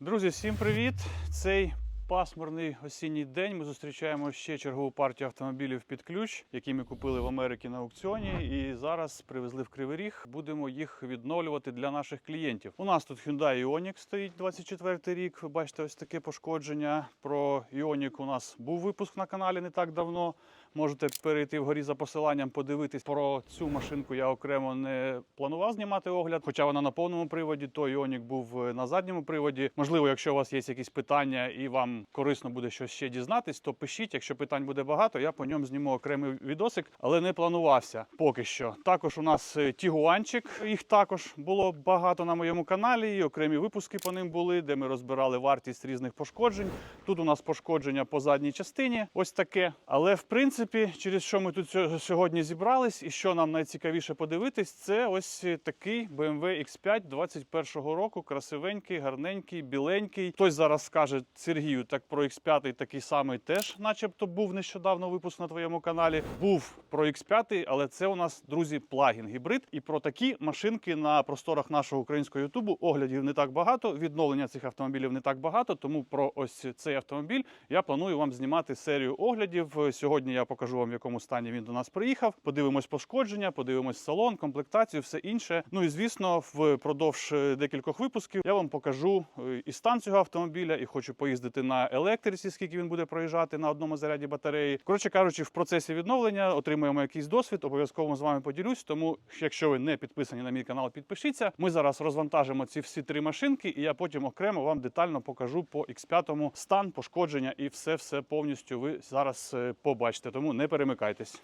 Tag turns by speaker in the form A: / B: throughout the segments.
A: Друзі, всім привіт! Цей пасмурний осінній день ми зустрічаємо ще чергову партію автомобілів під ключ, які ми купили в Америці на аукціоні, і зараз привезли в Кривий Ріг. Будемо їх відновлювати для наших клієнтів. У нас тут Hyundai Ioniq стоїть 24 рік. Ви бачите, ось таке пошкодження. Про Ioniq у нас був випуск на каналі не так давно. Можете перейти вгорі за посиланням, подивитись про цю машинку. Я окремо не планував знімати огляд, хоча вона на повному приводі. То Іонік був е, на задньому приводі. Можливо, якщо у вас є якісь питання і вам корисно буде щось ще дізнатись, то пишіть. Якщо питань буде багато, я по ньому зніму окремий відосик, але не планувався поки що. Також у нас е, Тігуанчик. Їх також було багато на моєму каналі. І окремі випуски по ним були, де ми розбирали вартість різних пошкоджень. Тут у нас пошкодження по задній частині, ось таке. Але в принципі, через що ми тут сьогодні зібрались, і що нам найцікавіше подивитись, це ось такий BMW X5 21-го року. Красивенький, гарненький, біленький. Хтось зараз скаже Сергію, так про X5 такий самий теж, начебто, був нещодавно випуск на твоєму каналі. Був про X5, але це у нас, друзі, плагін гібрид. І про такі машинки на просторах нашого українського Ютубу оглядів не так багато. Відновлення цих автомобілів не так багато. Тому про ось цей автомобіль я планую вам знімати серію оглядів. Сьогодні я покажу вам, в якому стані він до нас приїхав. Подивимось пошкодження, подивимось салон, комплектацію, все інше. Ну і звісно, впродовж е, декількох випусків я вам покажу е, і стан цього автомобіля, і хочу поїздити на електриці, скільки він буде проїжджати на одному заряді батареї. Коротше кажучи, в процесі відновлення отримуємо якийсь досвід. Обов'язково з вами поділюсь. Тому, якщо ви не підписані на мій канал, підпишіться. Ми зараз розвантажимо ці всі три машинки, і я потім окремо вам детально покажу по X5 стан, пошкодження і все все повністю ви зараз е, побачите. Тому не перемикайтесь.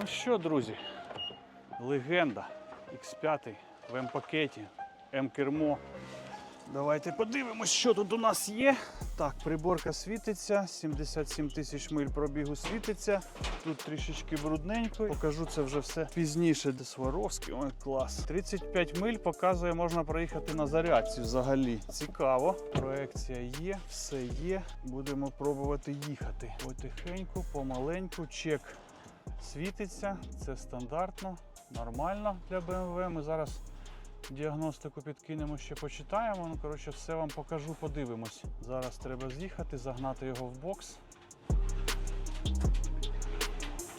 A: Ну що, друзі, легенда X5 в М-пакеті, М-кермо. Давайте подивимось, що тут у нас є. Так, приборка світиться, 77 тисяч миль пробігу світиться. Тут трішечки брудненько. Покажу це вже все пізніше. Де Сваровський, ой, клас. 35 миль показує, можна проїхати на зарядці взагалі. Цікаво. Проекція є, все є. Будемо пробувати їхати. Потихеньку, помаленьку, чек світиться. Це стандартно, нормально для BMW. Ми зараз діагностику підкинемо, ще почитаємо. Ну, коротше, все вам покажу, подивимось. Зараз треба з'їхати, загнати його в бокс.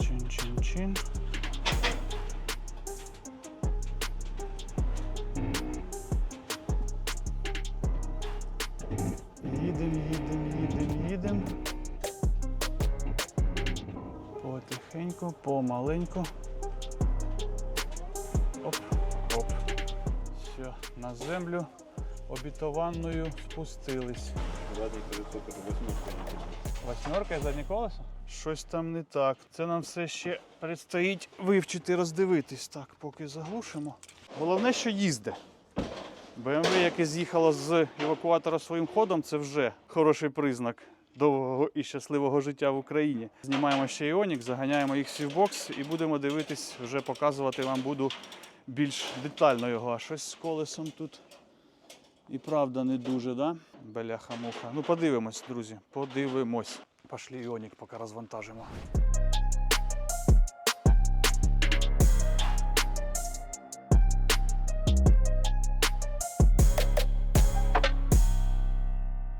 A: Чин-чин-чин. Їдем, їдем, їдем, їдем. Потихеньку, помаленьку. Оп. Все, на землю обітованною спустились.
B: Заднє колесо тут восьмерка.
A: Восьмерка і заднє колесо? Щось там не так. Це нам все ще предстоїть вивчити, роздивитись. Так, поки заглушимо. Головне, що їзде. BMW, яке з'їхало з евакуатора своїм ходом, це вже хороший признак довгого і щасливого життя в Україні. Знімаємо ще Іонік, заганяємо їх всі в бокс і будемо дивитись, вже показувати вам буду більш детально його. А щось з колесом тут і правда не дуже, да? Беляха-муха. Ну, подивимось, друзі, подивимось. Пошлі Іонік, поки розвантажимо.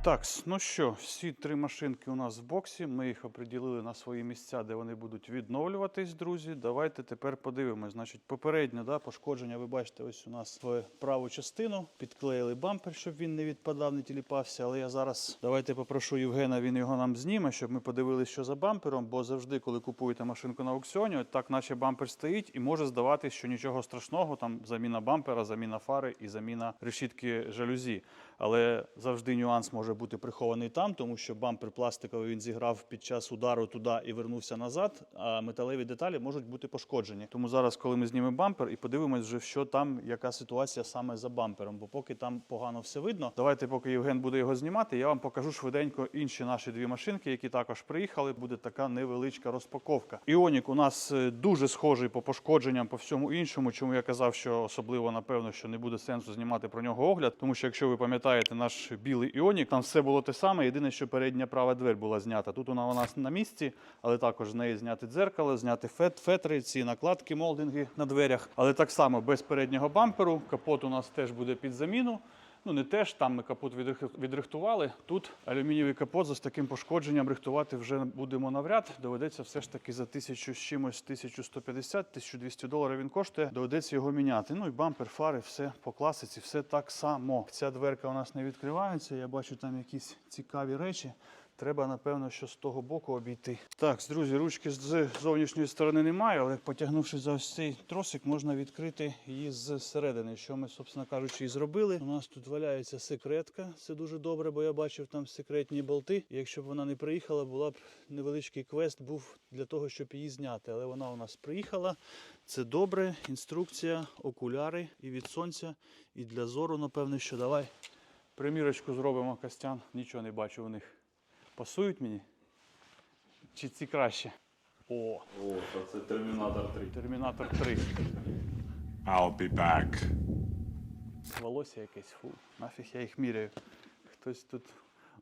A: Так, ну що, всі три машинки у нас в боксі. Ми їх оприділили на свої місця, де вони будуть відновлюватись, друзі. Давайте тепер подивимось. Значить, попереднє да, пошкодження, ви бачите, ось у нас в праву частину. Підклеїли бампер, щоб він не відпадав, не тіліпався. Але я зараз давайте попрошу Євгена, він його нам зніме, щоб ми подивилися, що за бампером. Бо завжди, коли купуєте машинку на аукціоні, от так наче бампер стоїть, і може здаватись, що нічого страшного, там заміна бампера, заміна фари і заміна решітки жалюзі. Але завжди нюанс може бути прихований там, тому що бампер пластиковий він зіграв під час удару туди і вернувся назад. А металеві деталі можуть бути пошкоджені. Тому зараз, коли ми знімемо бампер і подивимось, вже що там, яка ситуація саме за бампером, бо поки там погано все видно. Давайте, поки Євген буде його знімати, я вам покажу швиденько інші наші дві машинки, які також приїхали. Буде така невеличка розпаковка. Іонік у нас е, дуже схожий по пошкодженням, по всьому іншому. Чому я казав, що особливо напевно, що не буде сенсу знімати про нього огляд, тому що якщо ви пам'ятаєте. Пам'ятаєте, наш білий іонік, там все було те саме. Єдине, що передня права двері була знята. Тут вона у нас на місці, але також з неї зняти дзеркало, зняти фет, фетри, ці накладки, молдинги на дверях. Але так само без переднього бамперу. Капот у нас теж буде під заміну. Ну, не теж, там ми капот відрих- відрихтували. Тут алюмінієвий капот з таким пошкодженням рихтувати вже будемо навряд. Доведеться все ж таки за тисячу з чимось, 1150, 1200 доларів він коштує. Доведеться його міняти. Ну і бампер, фари, все по класиці, все так само. Ця дверка у нас не відкривається. Я бачу там якісь цікаві речі. Треба, напевно, що з того боку обійти. Так, друзі, ручки з зовнішньої сторони немає, але потягнувши за ось цей тросик, можна відкрити її зсередини, що ми, собственно кажучи, і зробили. У нас тут валяється секретка. Це дуже добре, бо я бачив там секретні болти. Якщо б вона не приїхала, була б невеличкий квест був для того, щоб її зняти. Але вона у нас приїхала. Це добре. Інструкція, окуляри і від сонця, і для зору, напевно, що давай. Примірочку зробимо, Костян. Нічого не бачу у них. Пасують мені? Чи ці краще? О,
B: О, та це Термінатор 3.
A: Термінатор 3.
C: I'll be back.
A: Волосся якесь, фу. Нафіг я їх міряю. Хтось тут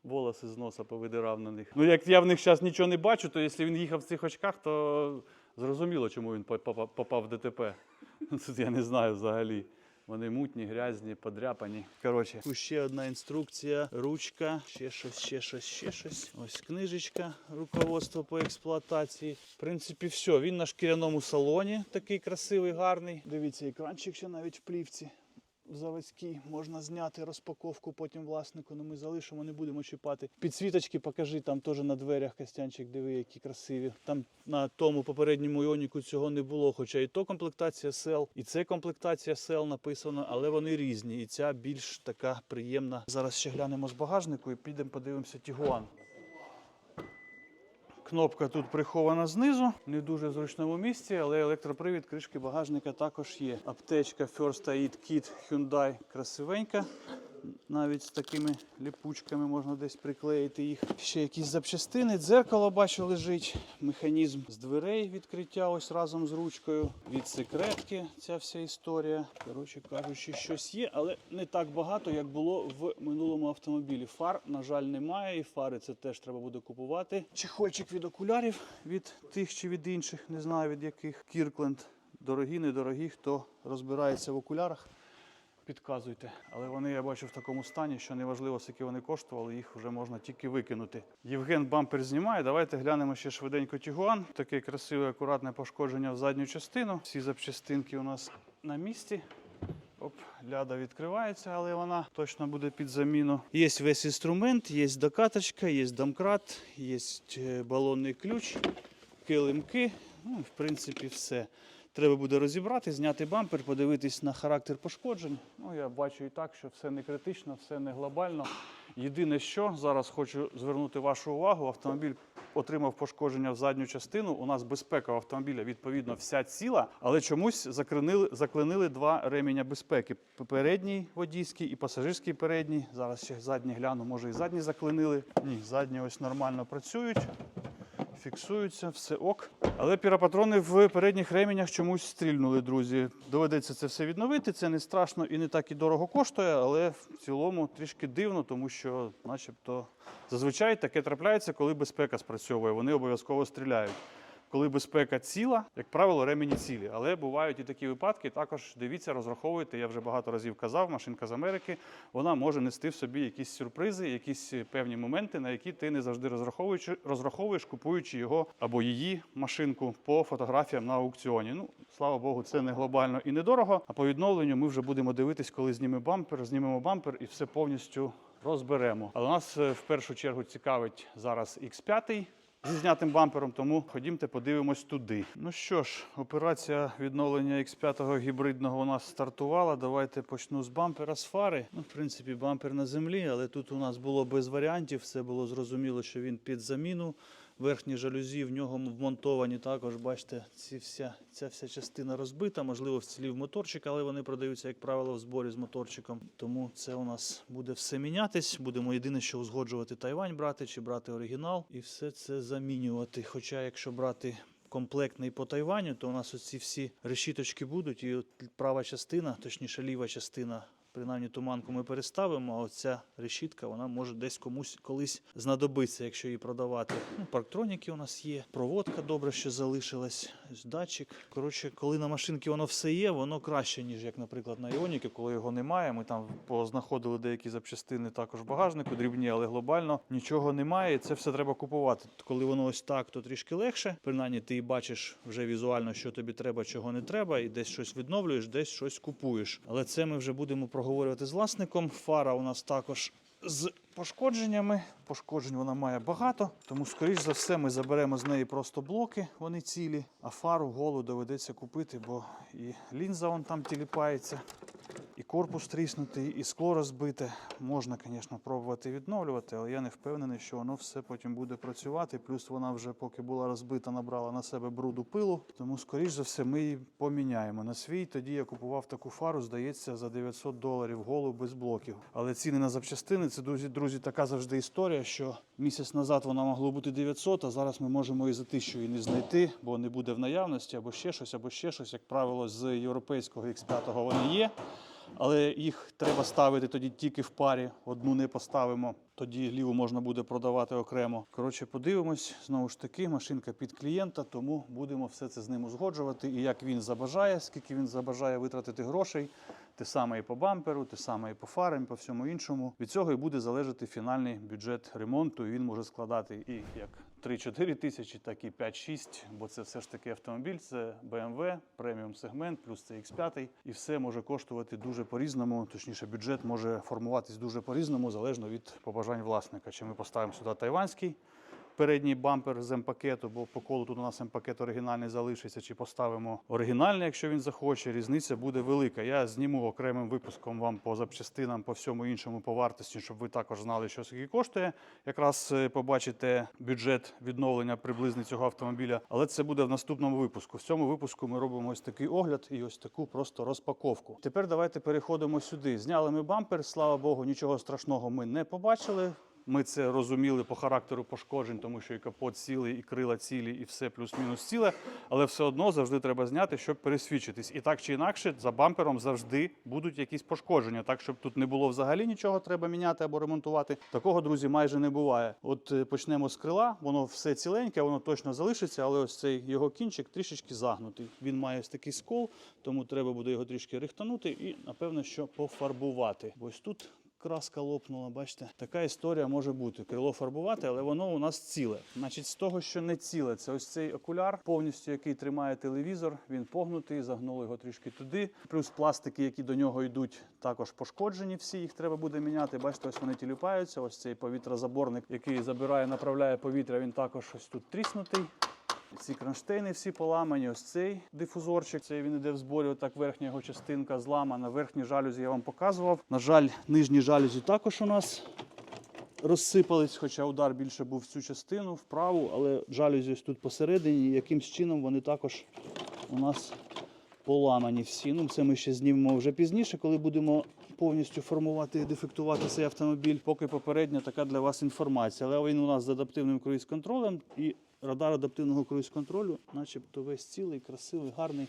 A: волоси з носа повидирав на них. Ну, як я в них зараз нічого не бачу, то якщо він їхав в цих очках, то зрозуміло, чому він попав в ДТП. Тут я не знаю взагалі. Вони мутні, грязні, подряпані. Коротше, ще одна інструкція, ручка, ще щось, ще щось, ще щось. Ось книжечка, руководство по експлуатації. В принципі, все. Він на шкіряному салоні, такий красивий, гарний. Дивіться, екранчик ще навіть в плівці. Заводський можна зняти розпаковку потім власнику, але ми залишимо, не будемо чіпати. Підсвіточки покажи, там теж на дверях Костянчик, диви, які красиві. Там на тому попередньому іоніку цього не було, хоча і то комплектація сел, і це комплектація сел написано, але вони різні. І ця більш така приємна. Зараз ще глянемо з багажнику і підемо подивимося Тігуан. Кнопка тут прихована знизу, не дуже зручному місці, але електропривід кришки багажника також є. Аптечка First Aid Kit Hyundai красивенька. Навіть з такими ліпучками можна десь приклеїти їх. Ще якісь запчастини. Дзеркало бачу лежить. Механізм з дверей відкриття ось разом з ручкою. Від секретки ця вся історія. Коротше кажучи, щось є, але не так багато, як було в минулому автомобілі. Фар, на жаль, немає, і фари це теж треба буде купувати. Чехольчик від окулярів від тих чи від інших, не знаю від яких. Кіркленд. Дорогі, недорогі, хто розбирається в окулярах підказуйте. Але вони, я бачу, в такому стані, що неважливо, скільки вони коштували, їх вже можна тільки викинути. Євген бампер знімає. Давайте глянемо ще швиденько Тігуан. Таке красиве, акуратне пошкодження в задню частину. Всі запчастинки у нас на місці. Оп, ляда відкривається, але вона точно буде під заміну. Є весь інструмент, є докаточка, є домкрат, є е, балонний ключ, килимки. Ну, в принципі, все. Треба буде розібрати, зняти бампер, подивитись на характер пошкоджень. Ну, я бачу і так, що все не критично, все не глобально. Єдине, що зараз хочу звернути вашу увагу, автомобіль отримав пошкодження в задню частину. У нас безпека автомобіля відповідно вся ціла, але чомусь закринили, заклинили два ременя безпеки: передній водійський і пасажирський передній. Зараз ще задні гляну, може і задні заклинили. Ні, задні ось нормально працюють фіксуються, все ок. Але піропатрони в передніх ременях чомусь стрільнули, друзі. Доведеться це все відновити. Це не страшно і не так і дорого коштує, але в цілому трішки дивно, тому що, начебто, зазвичай таке трапляється, коли безпека спрацьовує. Вони обов'язково стріляють. Коли безпека ціла, як правило, ремені цілі. Але бувають і такі випадки. Також дивіться, розраховуйте. Я вже багато разів казав, машинка з Америки. Вона може нести в собі якісь сюрпризи, якісь певні моменти, на які ти не завжди розраховуєш, розраховуєш, купуючи його або її машинку по фотографіям на аукціоні. Ну, слава Богу, це не глобально і недорого. А по відновленню ми вже будемо дивитись, коли знімемо бампер, знімемо бампер і все повністю розберемо. Але нас е, в першу чергу цікавить зараз X5 зі знятим бампером, тому ходімте, подивимось туди. Ну що ж, операція відновлення X5 гібридного у нас стартувала. Давайте почну з бампера з фари. Ну, в принципі, бампер на землі, але тут у нас було без варіантів. Все було зрозуміло, що він під заміну. Верхні жалюзі в нього вмонтовані також, бачите, ці вся, ця вся частина розбита, можливо, вцілів моторчик, але вони продаються, як правило, в зборі з моторчиком. Тому це у нас буде все мінятись. Будемо єдине, що узгоджувати Тайвань брати чи брати оригінал і все це замінювати. Хоча, якщо брати комплектний по Тайваню, то у нас оці всі решіточки будуть, і от права частина, точніше ліва частина принаймні туманку ми переставимо, а оця решітка вона може десь комусь колись знадобиться, якщо її продавати. Ну, парктроніки у нас є, проводка добре, що залишилась, датчик. Коротше, коли на машинці воно все є, воно краще, ніж як, наприклад, на Іоніки, коли його немає. Ми там познаходили деякі запчастини також в багажнику, дрібні, але глобально нічого немає. І це все треба купувати. Коли воно ось так, то трішки легше. Принаймні, ти бачиш вже візуально, що тобі треба, чого не треба, і десь щось відновлюєш, десь щось купуєш. Але це ми вже будемо проговорювати з власником. Фара у нас також з пошкодженнями. Пошкоджень вона має багато, тому, скоріш за все, ми заберемо з неї просто блоки, вони цілі, а фару голу доведеться купити, бо і лінза вон там тіліпається, і корпус тріснутий, і скло розбите. Можна, звісно, пробувати відновлювати, але я не впевнений, що воно все потім буде працювати. Плюс вона вже, поки була розбита, набрала на себе бруду пилу. Тому, скоріш за все, ми її поміняємо на свій. Тоді я купував таку фару, здається, за 900 доларів голу без блоків. Але ціни на запчастини це друзі, друзі, така завжди історія, що місяць назад вона могла бути 900, а зараз ми можемо і за 1000 її не знайти, бо не буде в наявності, або ще щось, або ще щось. Як правило, з європейського X5 вони є. Але їх треба ставити тоді тільки в парі. Одну не поставимо. Тоді ліву можна буде продавати окремо. Коротше, подивимось. Знову ж таки, машинка під клієнта, тому будемо все це з ним узгоджувати. І як він забажає, скільки він забажає витратити грошей. Те саме і по бамперу, те саме і по фарам, і по всьому іншому. Від цього і буде залежати фінальний бюджет ремонту. І він може складати і як 3-4 тисячі, так і 5-6, бо це все ж таки автомобіль, це BMW, преміум сегмент, плюс це X5. І все може коштувати дуже по-різному. Точніше, бюджет може формуватись дуже по-різному, залежно від побажань власника. Чи ми поставимо сюди тайванський передній бампер з М-пакету, бо по колу тут у нас М-пакет оригінальний залишиться, чи поставимо оригінальний, якщо він захоче, різниця буде велика. Я зніму окремим випуском вам по запчастинам, по всьому іншому, по вартості, щоб ви також знали, що скільки коштує. Якраз е, побачите бюджет відновлення приблизний цього автомобіля. Але це буде в наступному випуску. В цьому випуску ми робимо ось такий огляд і ось таку просто розпаковку. Тепер давайте переходимо сюди. Зняли ми бампер, слава Богу, нічого страшного ми не побачили. Ми це розуміли по характеру пошкоджень, тому що і капот цілий, і крила цілі, і все плюс-мінус ціле. Але все одно завжди треба зняти, щоб пересвідчитись. І так чи інакше, за бампером завжди будуть якісь пошкодження. Так, щоб тут не було взагалі нічого, треба міняти або ремонтувати. Такого, друзі, майже не буває. От е, почнемо з крила, воно все ціленьке, воно точно залишиться, але ось цей його кінчик трішечки загнутий. Він має ось такий скол, тому треба буде його трішки рихтанути і, напевно, що пофарбувати. Ось тут краска лопнула, бачите, така історія може бути. Крило фарбувати, але воно у нас ціле. Значить, з того, що не ціле, це ось цей окуляр, повністю який тримає телевізор. Він погнутий, загнули його трішки туди. Плюс пластики, які до нього йдуть, також пошкоджені. Всі їх треба буде міняти. Бачите, ось вони тіліпаються. Ось цей повітрозаборник, який забирає, направляє повітря. Він також ось тут тріснутий. Ці кронштейни всі поламані. Ось цей дифузорчик. Цей він іде в зборі. Отак верхня його частинка зламана. Верхні жалюзі я вам показував. На жаль, нижні жалюзі також у нас розсипались, хоча удар більше був в цю частину, в праву, але жалюзі ось тут посередині. Якимсь чином вони також у нас поламані всі. Ну, це ми ще знімемо вже пізніше, коли будемо повністю формувати і дефектувати цей автомобіль. Поки попередня така для вас інформація. Але він у нас з адаптивним круїз-контролем і радар адаптивного круїз-контролю, начебто весь цілий, красивий, гарний.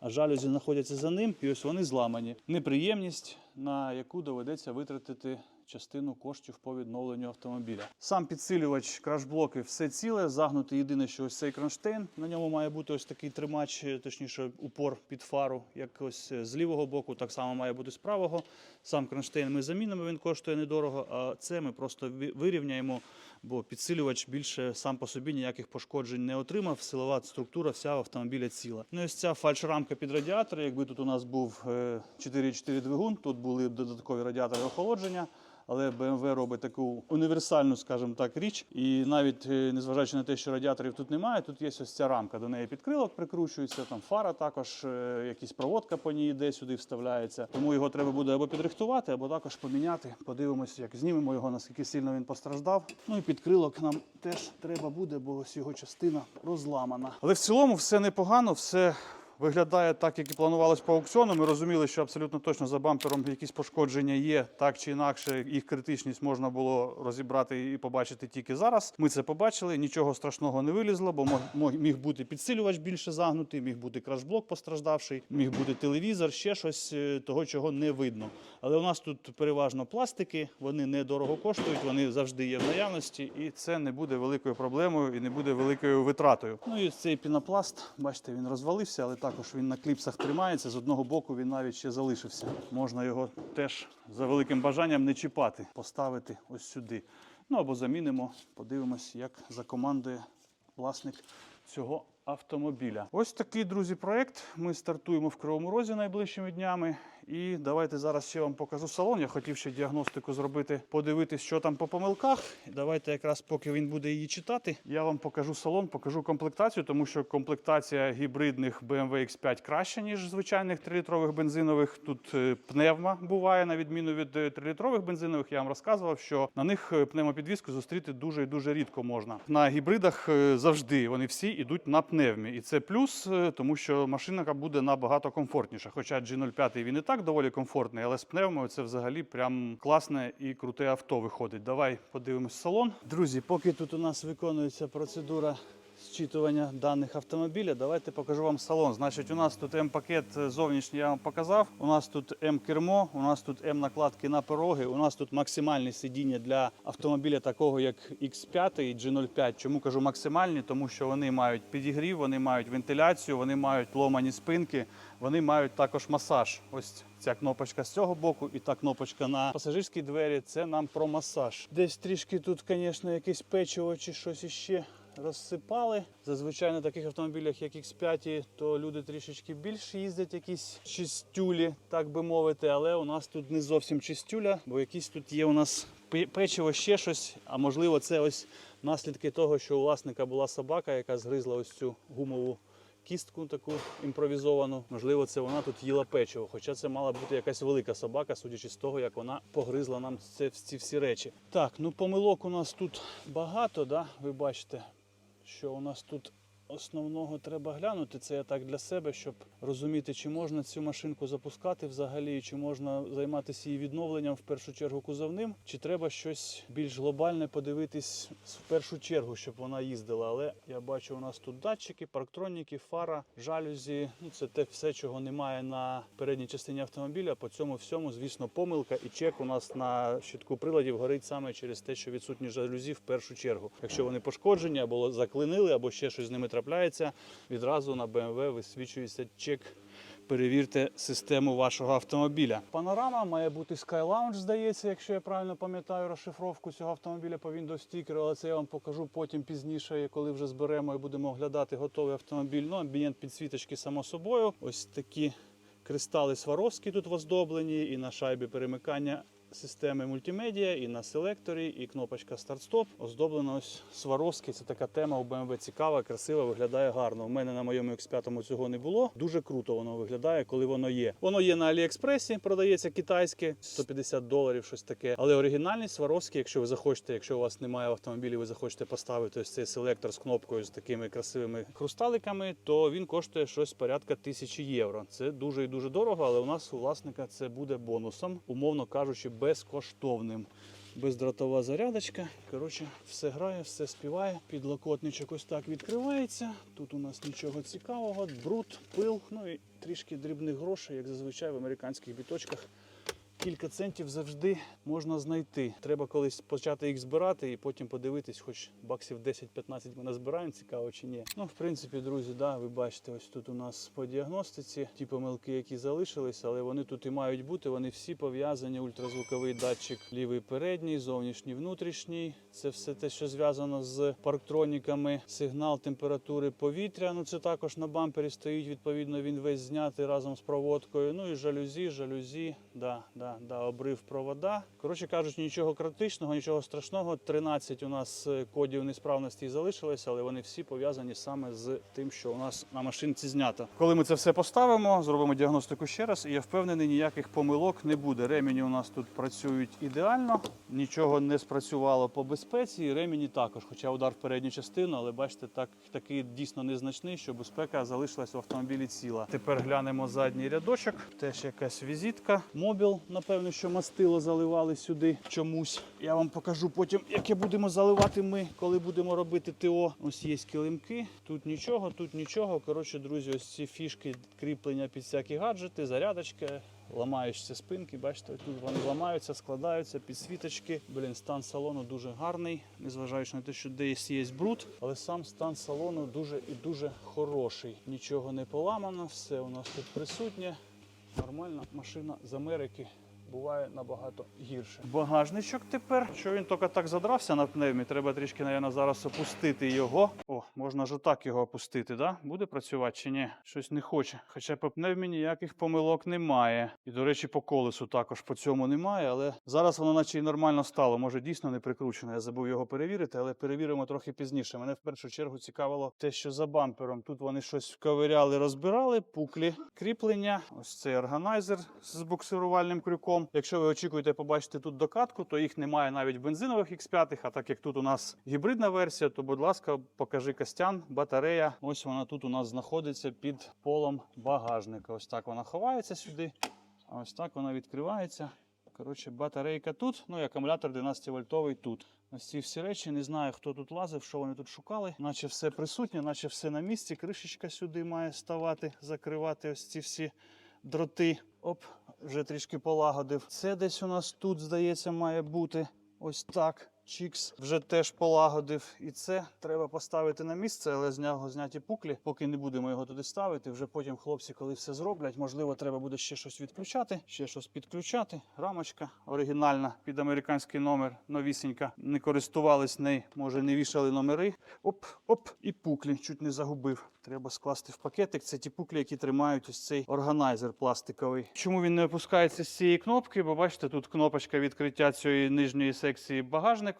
A: А жалюзі знаходяться за ним, і ось вони зламані. Неприємність, на яку доведеться витратити частину коштів по відновленню автомобіля. Сам підсилювач крашблоки все ціле, загнутий єдине, що ось цей кронштейн. На ньому має бути ось такий тримач, точніше, упор під фару, як ось е, з лівого боку, так само має бути з правого. Сам кронштейн ми замінимо, він коштує недорого, а це ми просто вирівняємо, бо підсилювач більше сам по собі ніяких пошкоджень не отримав. Силова структура вся автомобіля ціла. Ну і ось ця фальшрамка під радіатор. Якби тут у нас був е, 4,4 двигун, тут були б додаткові радіатори охолодження. Але BMW робить таку універсальну, скажімо так, річ. І навіть е, незважаючи на те, що радіаторів тут немає, тут є ось ця рамка. До неї підкрилок прикручується, там фара також, е, якась проводка по ній йде, сюди вставляється. Тому його треба буде або підрихтувати, або також поміняти. Подивимось, як знімемо його, наскільки сильно він постраждав. Ну і підкрилок нам теж треба буде, бо ось його частина розламана. Але в цілому все непогано, все виглядає так, як і планувалось по аукціону. Ми розуміли, що абсолютно точно за бампером якісь пошкодження є, так чи інакше. Їх критичність можна було розібрати і побачити тільки зараз. Ми це побачили. Нічого страшного не вилізло, бо міг бути підсилювач більше загнутий, міг бути крашблок постраждавший, міг бути телевізор, ще щось е, того, чого не видно. Але у нас тут переважно пластики, вони недорого коштують, вони завжди є в наявності, і це не буде великою проблемою і не буде великою витратою. Ну і цей пінопласт, бачите, він розвалився, але також він на кліпсах тримається. З одного боку він навіть ще залишився. Можна його теж за великим бажанням не чіпати, поставити ось сюди. Ну або замінимо, подивимось, як закомандує власник цього автомобіля. Ось такий, друзі, проект. Ми стартуємо в Кривому Розі найближчими днями. І давайте зараз ще вам покажу салон. Я хотів ще діагностику зробити, подивитись, що там по помилках. Давайте якраз поки він буде її читати, я вам покажу салон, покажу комплектацію, тому що комплектація гібридних BMW X5 краща, ніж звичайних 3-літрових бензинових. Тут е, пневма буває, на відміну від 3-літрових бензинових. Я вам розказував, що на них е, пневмопідвізку зустріти дуже і дуже рідко можна. На гібридах е, завжди вони всі йдуть на пневмі. І це плюс, е, тому що машинка буде набагато комфортніша. Хоча G05 він і так доволі комфортний, але з пневмою це взагалі прям класне і круте авто виходить. Давай подивимось салон. Друзі, поки тут у нас виконується процедура зчитування даних автомобіля. Давайте покажу вам салон. Значить, у нас тут М-пакет зовнішній я вам показав. У нас тут М-кермо, у нас тут М-накладки на пороги. У нас тут максимальні сидіння для автомобіля такого як X5 і G05. Чому кажу максимальні? Тому що вони мають підігрів, вони мають вентиляцію, вони мають ломані спинки, вони мають також масаж. Ось ця кнопочка з цього боку і та кнопочка на пасажирській двері. Це нам про масаж. Десь трішки тут, звісно, якесь печиво чи щось іще розсипали. Зазвичай на таких автомобілях, як X5, то люди трішечки більше їздять, якісь чистюлі, так би мовити. Але у нас тут не зовсім чистюля, бо якісь тут є у нас печиво, ще щось. А можливо, це ось наслідки того, що у власника була собака, яка згризла ось цю гумову. Кістку таку імпровізовану, можливо, це вона тут їла печиво. Хоча це мала бути якась велика собака, судячи з того, як вона погризла нам це, ці всі речі. Так, ну помилок у нас тут багато, да? ви бачите, що у нас тут основного треба глянути. Це я так для себе, щоб розуміти, чи можна цю машинку запускати взагалі, чи можна займатися її відновленням в першу чергу кузовним, чи треба щось більш глобальне подивитись в першу чергу, щоб вона їздила. Але я бачу, у нас тут датчики, парктроніки, фара, жалюзі. Ну це те все, чого немає на передній частині автомобіля. По цьому всьому, звісно, помилка і чек у нас на щитку приладів горить саме через те, що відсутні жалюзі в першу чергу. Якщо вони пошкоджені або заклинили, або ще щось з ними трапляється, відразу на BMW висвічується чек. Перевірте систему вашого автомобіля. Панорама має бути Sky Lounge, здається, якщо я правильно пам'ятаю розшифровку цього автомобіля по Windows Sticker, але це я вам покажу потім пізніше, коли вже зберемо і будемо оглядати готовий автомобіль. Ну, амбієнт підсвіточки, само собою. Ось такі кристали Сваровські тут оздоблені, і на шайбі перемикання системи мультимедіа, і на селекторі, і кнопочка старт-стоп. Оздоблено ось Сваровський. Це така тема у BMW цікава, красива, виглядає гарно. У мене на моєму X5 цього не було. Дуже круто воно виглядає, коли воно є. Воно є на Аліекспресі, продається китайське, 150 доларів, щось таке. Але оригінальний Сваровський, якщо ви захочете, якщо у вас немає автомобілів, ви захочете поставити ось цей селектор з кнопкою з такими красивими хрусталиками, то він коштує щось порядка тисячі євро. Це дуже і дуже дорого, але у нас у власника це буде бонусом, умовно кажучи, безкоштовним. Бездротова зарядочка. Коротше, все грає, все співає. Підлокотничок ось так відкривається. Тут у нас нічого цікавого, бруд, пил, ну і трішки дрібних грошей, як зазвичай в американських біточках. Кілька центів завжди можна знайти. Треба колись почати їх збирати і потім подивитись, хоч баксів 10-15 ми назбираємо, цікаво чи ні. Ну, в принципі, друзі, да, ви бачите, ось тут у нас по діагностиці ті помилки, які залишились, але вони тут і мають бути. Вони всі пов'язані. Ультразвуковий датчик лівий передній, зовнішній, внутрішній. Це все те, що зв'язано з парктроніками, сигнал температури повітря. Ну це також на бампері стоїть. Відповідно, він весь знятий разом з проводкою. Ну і жалюзі, жалюзі. Да, да. Да, обрив провода. Коротше кажучи, нічого критичного, нічого страшного. 13 у нас е, кодів несправності залишилося, але вони всі пов'язані саме з тим, що у нас на машинці знято. Коли ми це все поставимо, зробимо діагностику ще раз, і я впевнений, ніяких помилок не буде. Ремені у нас тут працюють ідеально, нічого не спрацювало по безпеці. І ремені також, хоча удар в передню частину, але бачите, так такий дійсно незначний, що безпека залишилась в автомобілі ціла. Тепер глянемо задній рядочок. Теж якась візитка. Мобіл, напевно, що мастило заливали сюди чомусь. Я вам покажу потім, яке будемо заливати ми, коли будемо робити ТО. Ось є килимки. Тут нічого, тут нічого. Коротше, друзі, ось ці фішки кріплення під всякі гаджети, зарядочка. Ламаючися спинки, бачите, тут вони ламаються, складаються, підсвіточки. Блін, стан салону дуже гарний, незважаючи на те, що десь є бруд, але сам стан салону дуже і дуже хороший. Нічого не поламано, все у нас тут присутнє. Нормальна машина з Америки. Буває набагато гірше. Багажничок тепер. Що він тільки так задрався на пневмі, треба трішки, напевно, зараз опустити його. О, можна ж отак його опустити, да? Буде працювати чи ні? Щось не хоче. Хоча по пневмі ніяких помилок немає. І, до речі, по колесу також по цьому немає, але зараз воно наче і нормально стало. Може, дійсно не прикручено. Я забув його перевірити, але перевіримо трохи пізніше. Мене в першу чергу цікавило те, що за бампером. Тут вони щось ковиряли, розбирали, пуклі кріплення. Ось цей органайзер з буксирувальним крюком. Якщо ви очікуєте побачити тут докатку, то їх немає навіть в бензинових X5, а так як тут у нас гібридна версія, то будь ласка, покажи Костян, батарея. Ось вона тут у нас знаходиться під полом багажника. Ось так вона ховається сюди. А ось так вона відкривається. Коротше, батарейка тут, ну і акумулятор 12 вольтовий тут. Ось ці всі речі, не знаю, хто тут лазив, що вони тут шукали. Наче все присутнє, наче все на місці. Кришечка сюди має ставати, закривати ось ці всі дроти. Оп, вже трішки полагодив. Це десь у нас тут, здається, має бути. Ось так. Чікс вже теж полагодив. І це треба поставити на місце, але з нього зняті пуклі. Поки не будемо його туди ставити. Вже потім хлопці, коли все зроблять, можливо, треба буде ще щось відключати, ще щось підключати. Рамочка оригінальна під американський номер, новісінька. Не користувались нею, може не вішали номери. Оп, оп, і пуклі чуть не загубив. Треба скласти в пакетик. Це ті пуклі, які тримають ось цей органайзер пластиковий. Чому він не опускається з цієї кнопки? Бо бачите, тут кнопочка відкриття цієї нижньої секції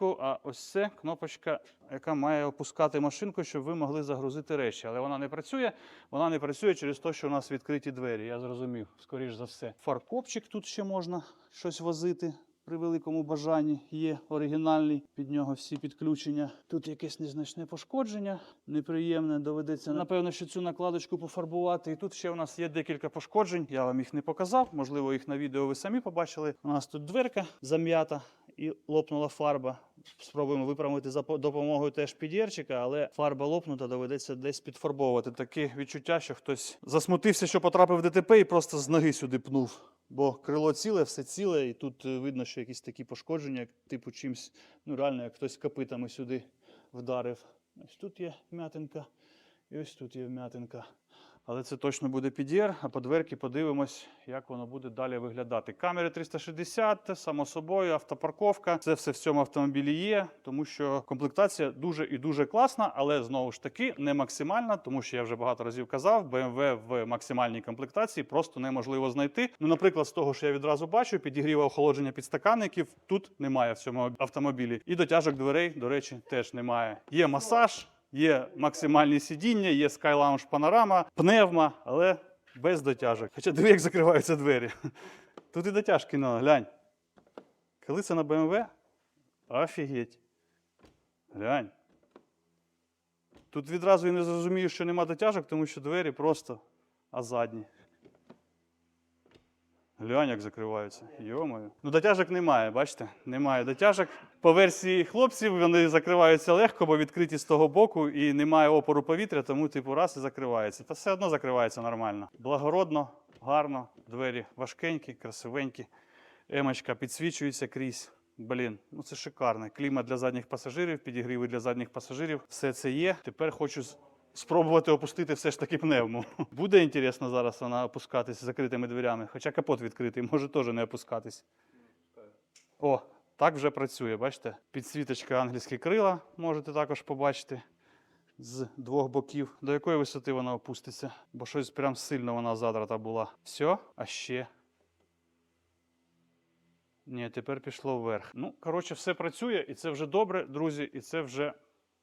A: багажнику, а ось це кнопочка, яка має опускати машинку, щоб ви могли загрузити речі. Але вона не працює. Вона не працює через те, що у нас відкриті двері. Я зрозумів, скоріш за все. Фаркопчик тут ще можна щось возити. При великому бажанні є оригінальний, під нього всі підключення. Тут якесь незначне пошкодження, неприємне. Доведеться напевно, що цю накладочку пофарбувати. І тут ще у нас є декілька пошкоджень. Я вам їх не показав. Можливо, їх на відео ви самі побачили. У нас тут дверка зам'ята і лопнула фарба. Спробуємо виправити за допомогою теж підєрчика, але фарба лопнута, доведеться десь підфарбовувати. Таке відчуття, що хтось засмутився, що потрапив в ДТП і просто з ноги сюди пнув. Бо крило ціле, все ціле, і тут е, видно, що якісь такі пошкодження, типу чимсь, ну реально, як хтось копитами сюди вдарив. Ось тут є вмятинка, і ось тут є вмятинка. Але це точно буде під'єр, а по дверки подивимось, як воно буде далі виглядати. Камери 360, само собою, автопарковка. Це все в цьому автомобілі є, тому що комплектація дуже і дуже класна, але знову ж таки не максимальна, тому що я вже багато разів казав, BMW в максимальній комплектації просто неможливо знайти. Ну, наприклад, з того, що я відразу бачу, підігріва охолодження підстаканників тут немає в цьому автомобілі. І дотяжок дверей, до речі, теж немає. Є масаж. Є максимальні сидіння, є Skylounge панорама, пневма, але без дотяжок. Хоча диви, як закриваються двері. Тут і дотяжки на, глянь. Коли це на BMW? Офігеть. Глянь. Тут відразу і не зрозумію, що нема дотяжок, тому що двері просто а задні. Глянь, як закриваються. Йомою. Ну, дотяжок немає, бачите? Немає дотяжок. По версії хлопців вони закриваються легко, бо відкриті з того боку і немає опору повітря, тому типу раз і закривається. Та все одно закривається нормально. Благородно, гарно, двері важкенькі, красивенькі. Емочка підсвічується крізь. Блін, ну це шикарно. Клімат для задніх пасажирів, підігріви для задніх пасажирів. Все це є. Тепер хочу спробувати опустити все ж таки пневму. Буде інтересно зараз вона опускатись з закритими дверями, хоча капот відкритий, може теж не опускатись. О, так вже працює, бачите? Підсвіточка англійські крила можете також побачити з двох боків. До якої висоти вона опуститься? Бо щось прям сильно вона задрата була. Все, а ще. Ні, тепер пішло вверх. Ну, коротше, все працює, і це вже добре, друзі, і це вже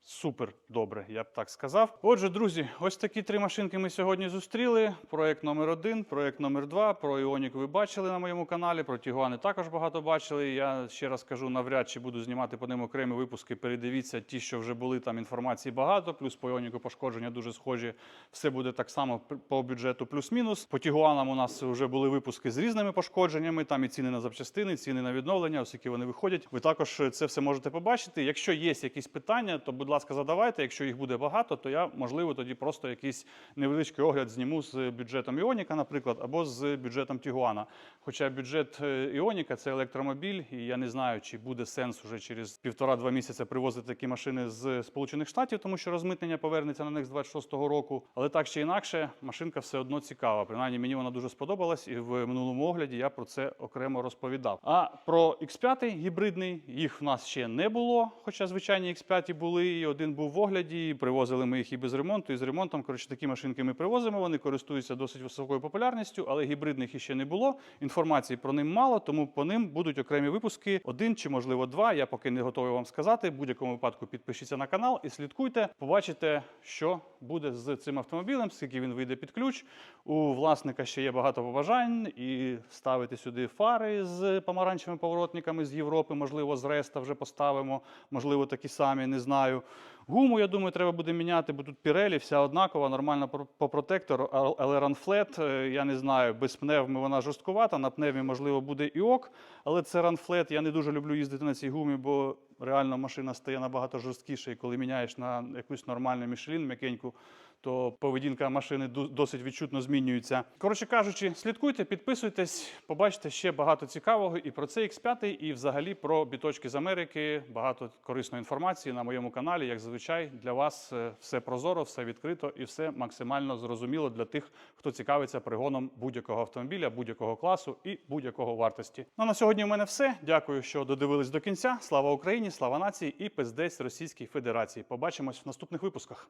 A: супер добре, я б так сказав. Отже, друзі, ось такі три машинки ми сьогодні зустріли. Проект номер один, проект номер два. Про Іонік ви бачили на моєму каналі. Про Тігуани також багато бачили. Я ще раз кажу, навряд чи буду знімати по ним окремі випуски. Передивіться ті, що вже були там інформації багато. Плюс по Іоніку пошкодження дуже схожі. Все буде так само по бюджету плюс-мінус. По Тігуанам у нас вже були випуски з різними пошкодженнями. Там і ціни на запчастини, ціни на відновлення, оскільки вони виходять. Ви також це все можете побачити. Якщо є якісь питання, то будь ласка, задавайте. Якщо їх буде багато, то я можливо тоді просто якийсь невеличкий огляд зніму з бюджетом Іоніка, наприклад, або з бюджетом Тігуана. Хоча бюджет е, Іоніка це електромобіль, і я не знаю, чи буде сенс уже через півтора-два місяці привозити такі машини з Сполучених Штатів, тому що розмитнення повернеться на них з 26-го року. Але так чи інакше, машинка все одно цікава. Принаймні мені вона дуже сподобалась, і в минулому огляді я про це окремо розповідав. А про X5 гібридний їх в нас ще не було, хоча звичайні X5 були. І один був в огляді. Привозили ми їх і без ремонту, і з ремонтом. Коротше, такі машинки ми привозимо. Вони користуються досить високою популярністю, але гібридних іще не було. Інформації про ним мало, тому по ним будуть окремі випуски, один чи можливо два. Я поки не готовий вам сказати. В будь-якому випадку підпишіться на канал і слідкуйте. Побачите, що буде з цим автомобілем, скільки він вийде під ключ. У власника ще є багато побажань і ставити сюди фари з помаранчевими поворотниками з Європи, можливо, з Реста вже поставимо, можливо, такі самі, не знаю. Гуму, я думаю, треба буде міняти, бо тут Пірелі, вся однакова, нормальна по протектору, але ранфлет, я не знаю, без пневми вона жорсткувата, на пневмі, можливо, буде і ок, але це ранфлет. Я не дуже люблю їздити на цій гумі, бо реально машина стає набагато жорсткіше, коли міняєш на якусь нормальну мішелін м'якеньку, то поведінка машини досить відчутно змінюється. Коротше кажучи, слідкуйте, підписуйтесь, побачите ще багато цікавого і про цей X5, і взагалі про біточки з Америки. Багато корисної інформації на моєму каналі. Як зазвичай, для вас е, все прозоро, все відкрито і все максимально зрозуміло для тих, хто цікавиться пригоном будь-якого автомобіля, будь-якого класу і будь-якого вартості. Ну на сьогодні в мене все. Дякую, що додивились до кінця. Слава Україні, слава нації і пиздець Російській Федерації. Побачимось в наступних випусках.